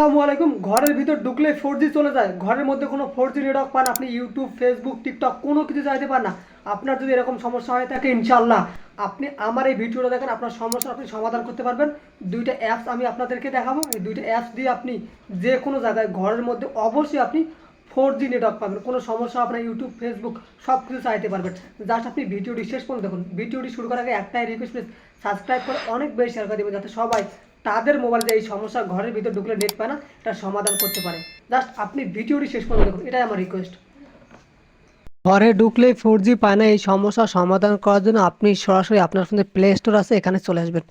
আসসালামু আলাইকুম। ঘরের ভিতর ঢুকলে ফোর চলে যায়। ঘরের মধ্যে কোনো ফোর জি নেটওয়ার্ক পান আপনি ইউটিউব ফেসবুক টিকটক কোনো কিছু চাইতে পান না। আপনার যদি এরকম সমস্যা হয়ে থাকে ইনশাল্লাহ আপনি আমার এই ভিডিওটা দেখেন, আপনার সমস্যা আপনি সমাধান করতে পারবেন। দুইটা অ্যাপস আমি আপনাদেরকে দেখাবো। এই দুইটা অ্যাপস দিয়ে আপনি যে কোনো জায়গায়, ঘরের মধ্যে অবশ্যই আপনি ফোর জি নেটওয়ার্ক পাবেন। কোনো সমস্যা আপনার ইউটিউব ফেসবুক সব কিছু চাইতে পারবেন। জাস্ট আপনি ভিডিওটি শেষ পর্যন্ত দেখুন। ভিডিওটি শুরু করার আগে একটাই রিকোয়েস্ট সাবস্ক্রাইব করে অনেক বেশি শেয়ার করে দেবেন, যাতে সবাই তাদের মোবাইলে যে এই সমস্যা ঘরের ভিতর ঢুকলে নেট পায় না এটা সমাধান করতে পারে। জাস্ট আপনি ভিডিওটি শেষ পর্যন্ত দেখুন, এটাই আমার রিকোয়েস্ট ঘরে ঢুকলে ফোর জি পায় না, এই সমস্যার সমাধান করার জন্য আপনি সরাসরি আপনার ফোনে প্লে স্টোর আছে, এখানে চলে আসবেন।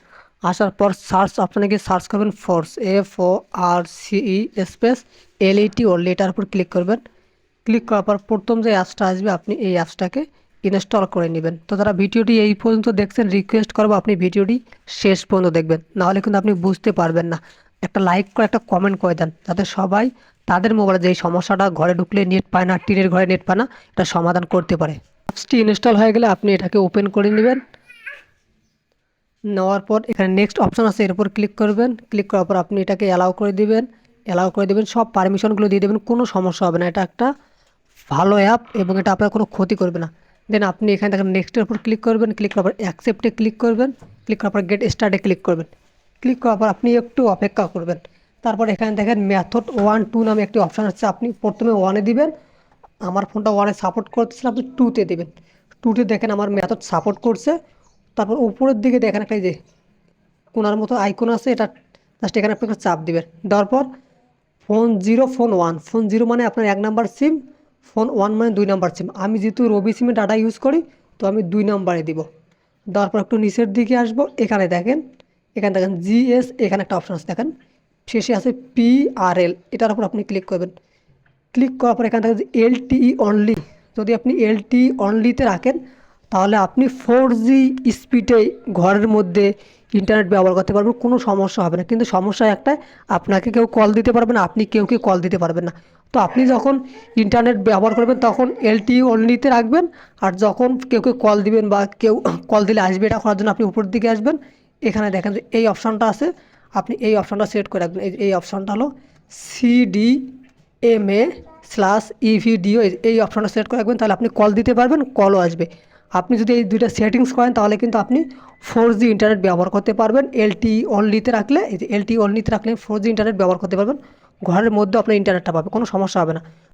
আসার পর সার্চ অপশানে গিয়ে সার্চ করবেন force F O R C E space এল ইটি ও লেটার উপর ক্লিক করবেন। ক্লিক করার পর প্রথম যে অ্যাপসটা আসবে, আপনি এই অ্যাপসটাকে ইনস্টল করে নেবেন। তো যারা ভিডিওটি এই পর্যন্ত দেখছেন রিকোয়েস্ট করব আপনি ভিডিওটি শেষ পর্যন্ত দেখবেন। নাহলে কিন্তু আপনি বুঝতে পারবেন না। একটা লাইক করে, একটা কমেন্ট করে দেন। যাতে সবাই তাদের মোবাইলে যে সমস্যাটা ঘরে ঢুকলে নেট পায় না, টিনের ঘরে নেট পায় না, এটা সমাধান করতে পারে। অ্যাপসটি ইনস্টল হয়ে গেলে আপনি এটাকে ওপেন করে নেবেন। নেওয়ার পর এখানে নেক্সট অপশন আছে, এর উপর ক্লিক করবেন। ক্লিক করার পর আপনি এটাকে অ্যালাউ করে দিবেন। অ্যালাউ করে দেবেন, সব পারমিশনগুলো দিয়ে দেবেন, কোনো সমস্যা হবে না। এটা একটা ভালো অ্যাপ এবং এটা আপনার কোনো ক্ষতি করবে না। দেন আপনি এখানে দেখেন নেক্সটের উপর ক্লিক করবেন ক্লিক করার পর অ্যাকসেপ্টে ক্লিক করবেন ক্লিক করার পর গেট স্টার্টে ক্লিক করবেন। ক্লিক করার পর আপনি একটু অপেক্ষা করবেন। তারপর এখানে দেখেন ম্যাথড ওয়ান টু নামে একটি অপশান আছে, আপনি প্রথমে ওয়ানে দিবেন, আমার ফোনটা ওয়ানে সাপোর্ট করতেছিল আপনি টুতে দেবেন। টুতে দেখেন আমার ম্যাথড সাপোর্ট করছে। তারপর উপরের দিকে দেখেন একটা যে কোনার মতো আইকন আছে, এটা জাস্ট এখানে আপনি চাপ দেবেন। দেওয়ার পর phone zero phone one phone zero মানে আপনার এক নাম্বার সিম ফোন ওয়ান মানে দুই নাম্বার সিম। আমি যেহেতু রবি সিমে ডাটা ইউজ করি, তো আমি দুই নাম্বারে দিব। দেওয়ার পর একটু নিচের দিকে আসব। এখানে দেখেন এখানে দেখেন জিএস এখানে একটা অপশন আছে দেখেন। শেষে আছে পি আর এল এটার উপর আপনি ক্লিক করবেন। ক্লিক করার পর এখানে দেখেন এলটিই অনলি যদি আপনি এলটি অনলিতে রাখেন, তাহলে আপনি ফোর জি স্পিডে ঘরের মধ্যে ইন্টারনেট ব্যবহার করতে পারবেন, কোনো সমস্যা হবে না। কিন্তু সমস্যা একটাই, আপনাকে কেউ কল দিতে পারবে না, আপনি কেউকে কল দিতে পারবেন না। তো আপনি যখন ইন্টারনেট ব্যবহার করবেন, তখন এলটি অনলিতে রাখবেন। আর যখন কেউ কেউ কল দিবেন বা কেউ কল দিলে আসবে, এটা করার জন্য আপনি উপরের দিকে আসবেন। এখানে দেখেন যে এই অপশানটা আছে। আপনি এই অপশানটা সেট করে রাখবেন। এই অপশানটা হলো CD M A slash EVDO এই অপশানটা সেট করে রাখবেন, তাহলে আপনি কল দিতে পারবেন কলও আসবে। আপনি যদি এই দুইটা সেটিংস করেন, তাহলে কিন্তু আপনি ফোর জি ইন্টারনেট ব্যবহার করতে পারবেন। এলটি অনলিতে রাখলে, এই যে এলটি অনলিতে রাখলে ফোর জি ইন্টারনেট ব্যবহার করতে পারবেন। ঘরের মধ্যে আপনার ইন্টারনেটটা পাবে কোনো সমস্যা হবে না।